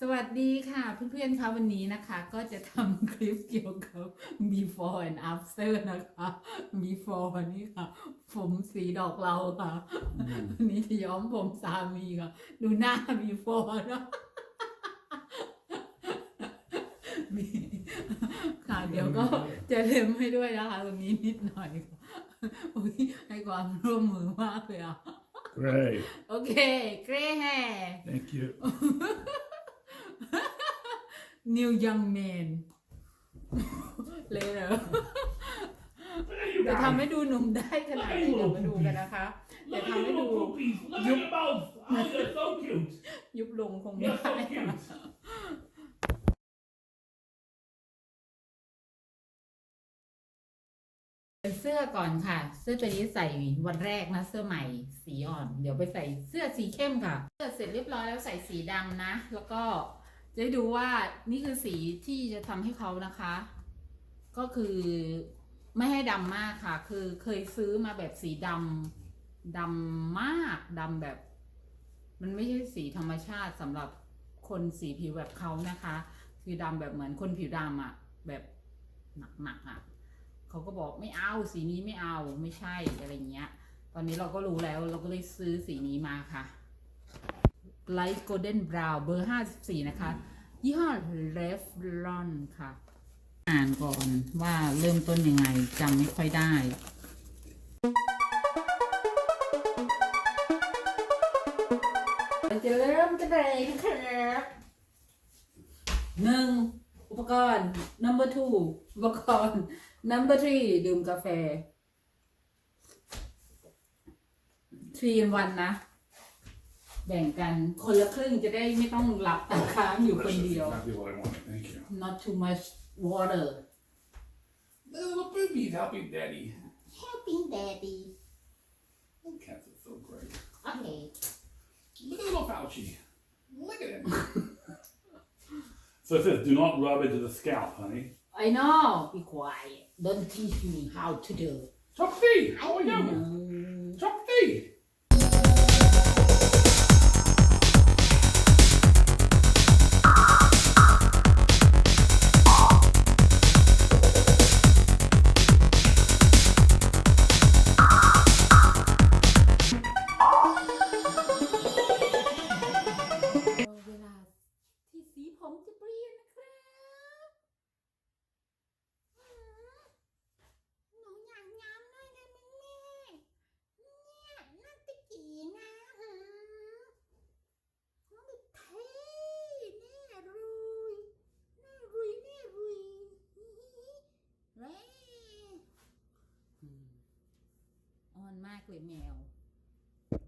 สวัสดีค่ะเพื่อนๆคะวันนี้นะคะก็จะทำคลิปเกี่ยวกับ before and after นะคะ before นี่ค่ะ ผมสีดอกเราค่ะ วันนี้จะย้อมผมสามีค่ะ ดูหน้า before นะมีค่ะเดี๋ยวก็จะเล็มให้ด้วยนะคะตรงนี้นิดหน่อยค่ะอุ๊ยให้ความร่วมมือมากเลยอะ Great. โอเคเกรแฮ Thank you. New Young Man เลยเหรอจะทำให้ดูหนุ่มได้ขนาดไหนเดี๋ยวมาดูกันนะคะเดี๋ยวทำให้ดู little poopies. Look at your mouth. Oh, they're so cute. ยุบลงคงไม่ได้เป็นเสื้อก่อนค่ะ เสื้อตัวนี้ใส่วันแรกนะ เสื้อใหม่สีอ่อน เดี๋ยวไปใส่เสื้อสีเข้มค่ะ เสื้อเสร็จเรียบร้อยแล้วใส่สีดำนะ แล้วก็ จะได้ดูว่านี่คือสีที่จะทำให้เขานะคะ ก็คือไม่ให้ดำมากค่ะ คือเคยซื้อมาแบบสีดำดำมากดำแบบ มันไม่ใช่สีธรรมชาติสำหรับคนสีผิวแบบเขานะคะ คือดำแบบเหมือนคนผิวดำอะแบบหนักๆอะเขาก็บอกไม่เอาสีนี้ไม่เอาไม่ใช่อะไรเงี้ย ตอนนี้เราก็รู้แล้วเราก็เลยซื้อสีนี้มาค่ะ Light Golden Brown เบอร์ 54 นะคะ ยี่ห้อ Revlon ค่ะ อ่านก่อนว่าเริ่มต้นยังไงจำไม่ค่อยได้เราจะเริ่มกันเลยนะครับหนึ่งอุปกรณ์ number two อุปกรณ์ number three ดื่มกาแฟ three in one นะ แบ่งกันคนละครึ่งจะได้ไม่ต้องหลับตาค้างอยู่คน That's เดียว exactly what I wanted. Thank you. not too much water Little boobies helping daddy. helping daddy Oh, cats are so great. okay Look at little Fauci. Look at him. so it says, do not rub into the scalp, honey. I know be quiet don't teach me how to do Chokti! I How are you? know Chokti!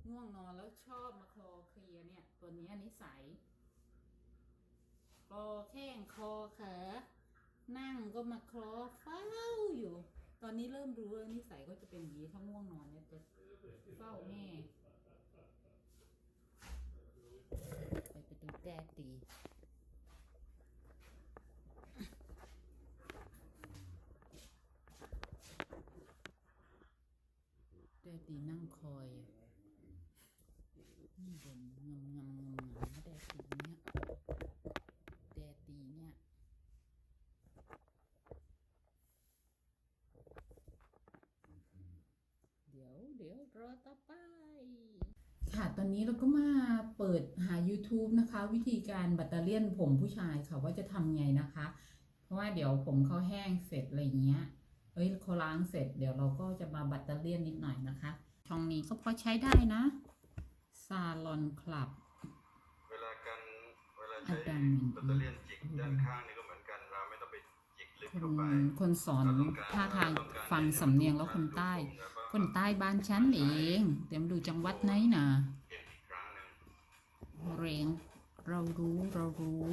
ง่วงนอนแล้วชอบมาคลอเคลียเนี่ย ตัวนี้นิสัยคลอแข้งคลอขานั่งก็มาคลอเฝ้าอยู่ ตอนนี้เริ่มรู้แล้วนิสัยก็จะเป็นอย่างนี้ถ้าง่วงนอนเนี่ยจะเฝ้าแม่ไปไปดูแดดดีแดดดีนั่งคอย บนงำงำงำงำแดดดีเนี่ยแดดดีเนี่ยเดี๋ยวเดี๋ยวรอต่อไป ค่ะตอนนี้เราก็มาเปิดหา YouTube นะคะ วิธีการบัตเตอร์เลียนผมผู้ชายค่ะว่าจะทำไงนะคะ เพราะว่าเดี๋ยวผมเขาแห้งเสร็จอะไรเงี้ยเอ้ยเขาล้างเสร็จเดี๋ยวเราก็จะมาบัตเตอร์เลียนนิดหน่อยนะคะช่องนี้ก็พอใช้ได้นะ ซาลอนคลับ เวลาการเวลาอาใช้จารย์แบตเตอรี่ยนจิกด้านข้างนี่ก็เหมือนกันเราไม่ต้องไปจิกลึกคนเข้าไปคนสอนท่าทางฟังสำเนียงแล้วคนใต้ คนใต้บ้านฉันเองเดี๋ยวมาดูจังหวัดไหนนะเก็บอีกครั้งหนึ่งเรงเรารู้เรารู้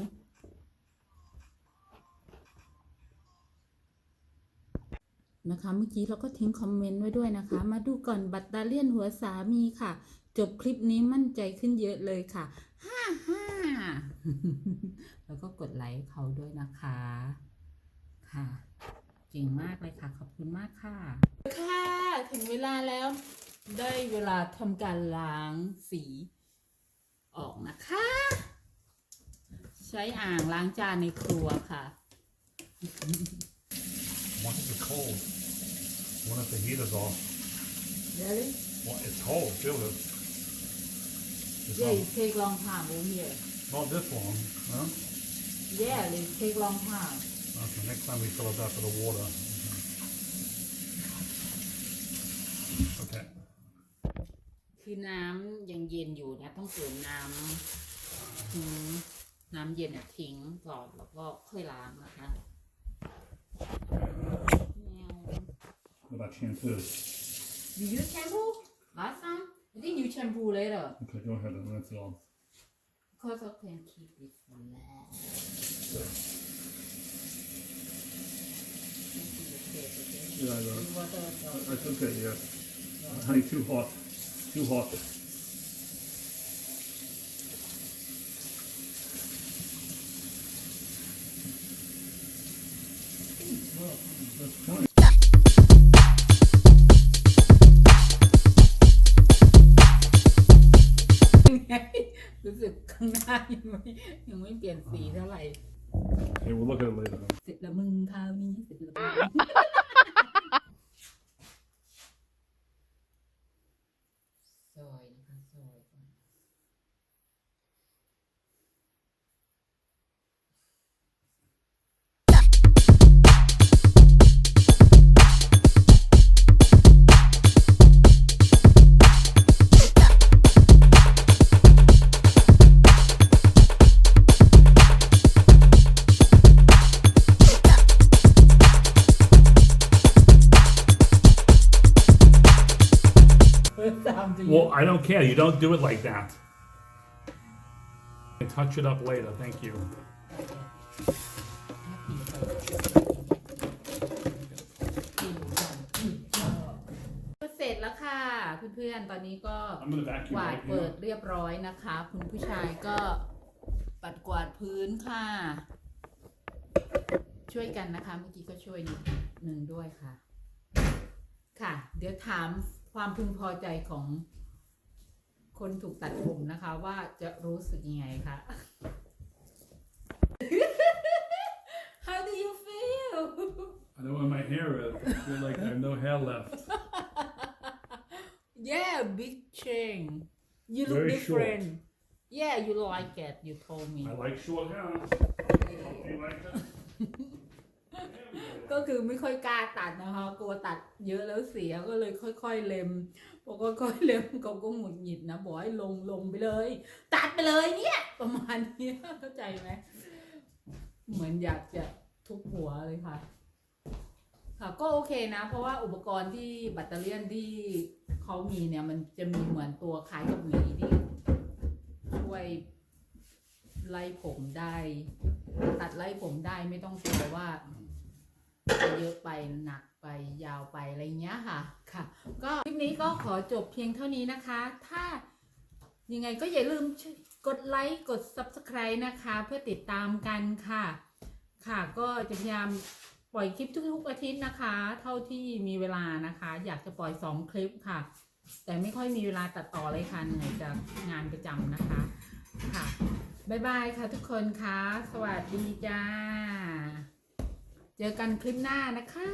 นะคะ เมื่อกี้เราก็ทิ้งคอมเมนต์ไว้ด้วยนะคะ มาดูก่อนบัตตาเลียนหัวสามีค่ะ จบคลิปนี้มั่นใจขึ้นเยอะเลยค่ะฮ่าฮ่าแล้วก็กดไลค์เขาด้วยนะคะ ค่ะจริงมากเลยค่ะ ขอบคุณมากค่ะ ค่ะ ถึงเวลาแล้ว ได้เวลาทำการล้างสีออกนะคะ ใช้อ่างล้างจานในครัวค่ะ Want it cold. Want if the heater's off. Really? Well, it's cold, feel it. It's Yeah, not, it take long time over here. not this long, huh? Yeah, it take long time. Okay, next time we fill it up with the water. Okay. คือน้ำยังเย็นอยู่นะ ต้องเติมน้ำทิ้งน้ำเย็นอะทิ้งก่อนแล้วก็ค่อยล้างนะคะ What about shampoo? You use shampoo last time? I think you shampoo later Okay, go ahead and rinse it off. because I can keep it for last. Yeah, I know. Water I- I took it, yeah. Uh, honey, too hot. Too hot. That's fine. ยังไม่ยังไม่เปลี่ยนสีเท่าไหร่ Hey, we'll look at it later. เสร็จแล้วมึงคราวนี้เสร็จแล้ว ตามจะ Well, I don't care. You don't do it like that. I touch it up later. Thank you. เสร็จแล้วค่ะเพื่อนๆ ตอนนี้ก็ I'm gonna vacuum กวาด right เปิด here. เรียบร้อยนะคะ คุณผู้ชายก็ปัดกวาดพื้นค่ะ ช่วยกันนะคะ เมื่อกี้ก็ช่วยนิดหนึ่งด้วยค่ะ ค่ะ เดี๋ยวถาม ความพึงพอใจของคนถูกตัดผมนะคะ ว่าจะรู้สึกยังไงคะ How do you feel I know where my hair is. I feel like I have no hair left. Yeah, big change. You look Very different. Yeah, you like it. You told me. I like short hair. You like it? ก็คือไม่ค่อยกล้าตัดนะคะ กลัวตัดเยอะแล้วเสียก็เลยค่อยๆเล็มพอค่อยๆเล็มเขาก็หงุดหงิดนะบอกให้ลงลงไปเลย ตัดไปเลยเนี่ย ประมาณนี้เข้าใจไหมเหมือนอยากจะทุบหัวเลยค่ะ ค่ะก็โอเคนะ เพราะว่าอุปกรณ์ที่แบตเตอรี่ยนที่เขามีเนี่ย มันจะมีเหมือนตัวคล้ายกับหวีที่ช่วยไล่ผมได้ ตัดไล่ผมได้ไม่ต้องกลัวว่า เยอะไปหนักไปยาวไปอะไรเงี้ยค่ะค่ะ ก็คลิปนี้ก็ขอจบเพียงเท่านี้นะคะ ถ้ายังไงก็อย่าลืมกดไลค์กด subscribe นะคะ เพื่อติดตามกันค่ะ ค่ะก็จะพยายามปล่อยคลิปทุกๆอาทิตย์นะคะ เท่าที่มีเวลานะคะ อยากจะปล่อย 2 คลิปค่ะ แต่ไม่ค่อยมีเวลาตัดต่อเลยค่ะเหนื่อยจากงานประจำนะคะค่ะบ๊ายบายค่ะทุกคนคะสวัสดีจ้า เจอกันคลิปหน้านะคะ